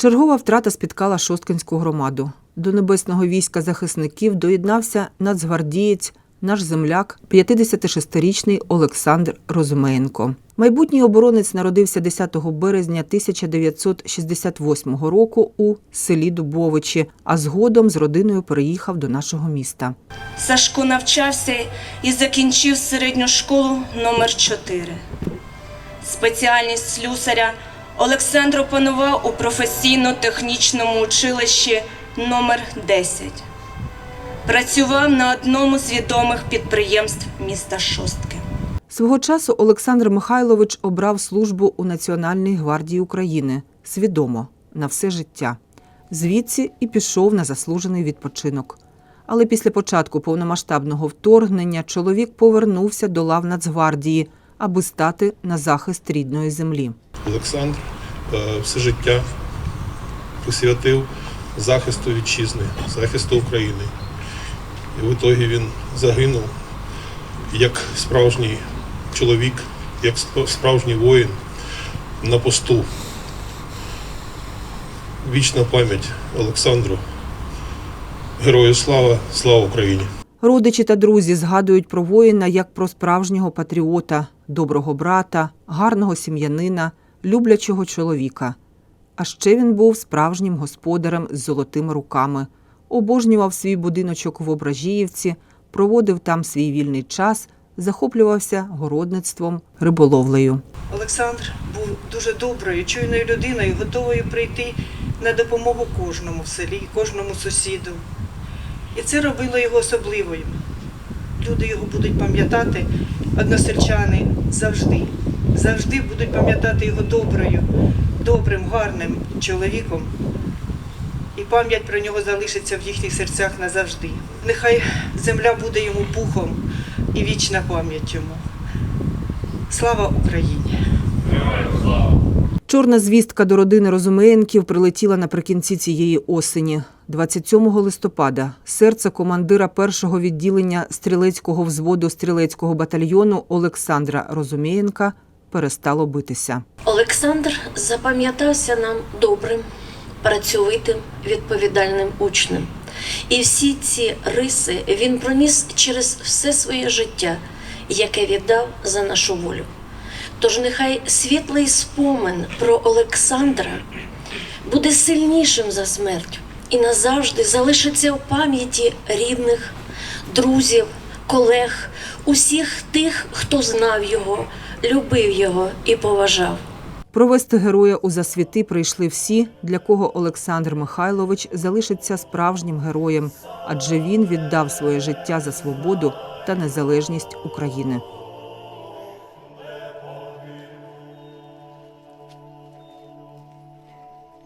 Чергова втрата спіткала Шосткинську громаду. До небесного війська захисників доєднався нацгвардієць, наш земляк, 56-річний Олександр Розумеєнко. Майбутній оборонець народився 10 березня 1968 року у селі Дубовичі, а згодом з родиною переїхав до нашого міста. Сашко навчався і закінчив середню школу номер 4 Спеціальність слюсаря Олександр опанував у професійно-технічному училищі номер 10 Працював на одному з відомих підприємств міста Шостки. Свого часу Олександр Михайлович обрав службу у Національній гвардії України свідомо на все життя. Звідси і пішов на заслужений відпочинок. Але після початку повномасштабного вторгнення чоловік повернувся до лав Нацгвардії, аби стати на захист рідної землі. Олександр е, все життя присвятив захисту вітчизни, захисту України. І в ітогі він загинув як справжній чоловік, як справжній воїн на посту. Вічна пам'ять Олександру. Герою слава, слава Україні! Родичі та друзі згадують про воїна як про справжнього патріота, доброго брата, гарного сім'янина, люблячого чоловіка. А ще він був справжнім господарем з золотими руками, обожнював свій будиночок в Ображіївці, проводив там свій вільний час, захоплювався городництвом, риболовлею. Олександр був дуже доброю, чуйною людиною, готовою прийти на допомогу кожному в селі, кожному сусіду. І це робило його особливим. Люди його будуть пам'ятати, односельчани завжди, завжди будуть пам'ятати його доброю, добрим, гарним чоловіком. І пам'ять про нього залишиться в їхніх серцях назавжди. Нехай земля буде йому пухом і вічна пам'ять йому. Слава Україні! Чорна звістка до родини Розумеєнків прилетіла наприкінці цієї осені. 27 листопада серце командира першого відділення стрілецького взводу стрілецького батальйону Олександра Розумієнка перестало битися. Олександр запам'ятався нам добрим, працьовитим, відповідальним учнем. І всі ці риси він проніс через все своє життя, яке віддав за нашу волю. Тож нехай світлий спомин про Олександра буде сильнішим за смерть і назавжди залишиться в пам'яті рідних, друзів, колег, усіх тих, хто знав його, любив його і поважав. Провести героя у засвіти прийшли всі, для кого Олександр Михайлович залишиться справжнім героєм, адже він віддав своє життя за свободу та незалежність України.